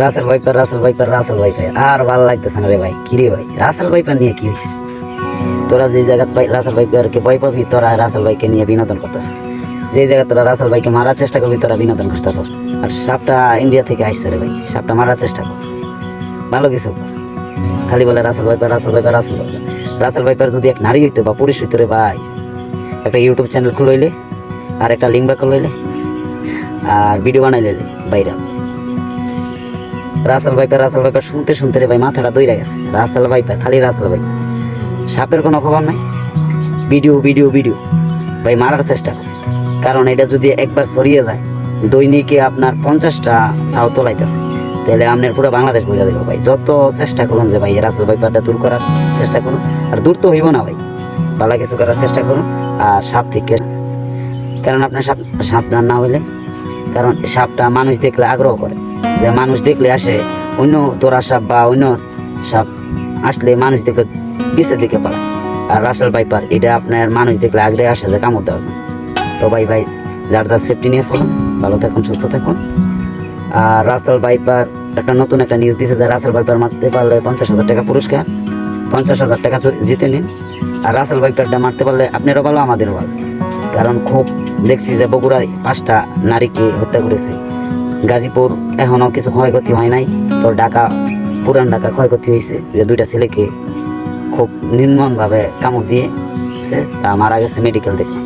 Russell viper Russell viper Russell viper আর ভালো লাগতেছে না রে ভাই, কি রে ভাই? রাসেল ভাইপার নিয়ে কি হয়েছে? তোরা যে জায়গা রাসেল ভাইপারকে ভয় পাবি, তোরা রাসেল ভাইকে নিয়ে বিনোদন করতেছিস। যে জায়গা তোরা রাসেল ভাইকে মারার চেষ্টা করবি, তোরা বিনোদন করতেছিস। আর সাপটা ইন্ডিয়া থেকে আসছে রে ভাই, সাপটা মারার চেষ্টা কর। ভালো কিছু খালি বলে Russell viper Russell viper Russell viper Russell viper যদি এক নারী হইতো বা পুরুষ হইতো রে ভাই, একটা ইউটিউব চ্যানেল খুলইলে, আর একটা লিঙ্ক বাক লইলে আর ভিডিও বানাইলে বাইরে রাসেল ভাইপার রাসেল ভাইপার শুনতে শুনতে রে ভাই মাথাটা দইরা গেছে। রাসেল ভাইপার খালি রাসেল ভাই। সাপের কোনো খবর নাই? Video video video. ভাই মারার চেষ্টা করে। কারণ এটা যদি একবার ছড়িয়ে যায়, দৈনিকে আপনার পঞ্চাশটা সাউ তোলাইতেছে। তাহলে আপনার পুরো বাংলাদেশ বোঝা দেবে ভাই। যত চেষ্টা করুন যে ভাই রাসেল ভাইপারটা দূর করার চেষ্টা করুন। আর দূর তো হইব না ভাই। ভালো কিছু করার চেষ্টা করুন। আর সাপ থেকে কারণ আপনার সাপ সাবধান না হইলে, কারণ সাপটা মানুষ দেখলে আগ্রহ করে। যে মানুষ দেখলে আসে, অন্য তোরা সাপ বা অন্য সাপ আসলে মানুষ দেখলে পিছের দিকে পালায় আর রাসেল ভাইপার, এটা আপনার মানুষ দেখলে আগ্রহে আসে যে কামড় দেওয়ার তো ভাই ভাই, যার যার সেফটি নিয়ে চলুন, ভালো থাকুন, সুস্থ থাকুন। আর রাসেল ভাইপার একটা নতুন একটা নিউজ দিছে যে রাসেল ভাইপার মারতে পারলে পঞ্চাশ হাজার টাকা পুরস্কার, পঞ্চাশ হাজার টাকা জিতে নিন। আর রাসেল ভাইপারটা মারতে পারলে আপনারও ভালো, আমাদেরও ভালো। কারণ খুব দেখছি যে বগুড়ায় পাঁচটা নারীকে হত্যা করেছে। গাজীপুর এখনও কিছু ক্ষয়ক্ষতি হয় নাই। তো ঢাকা, পুরান ঢাকা ক্ষয়ক্ষতি হয়েছে যে দুইটা ছেলেকে খুব নির্মমভাবে কামড় দিয়ে তা মারা গেছে মেডিকেল থেকে।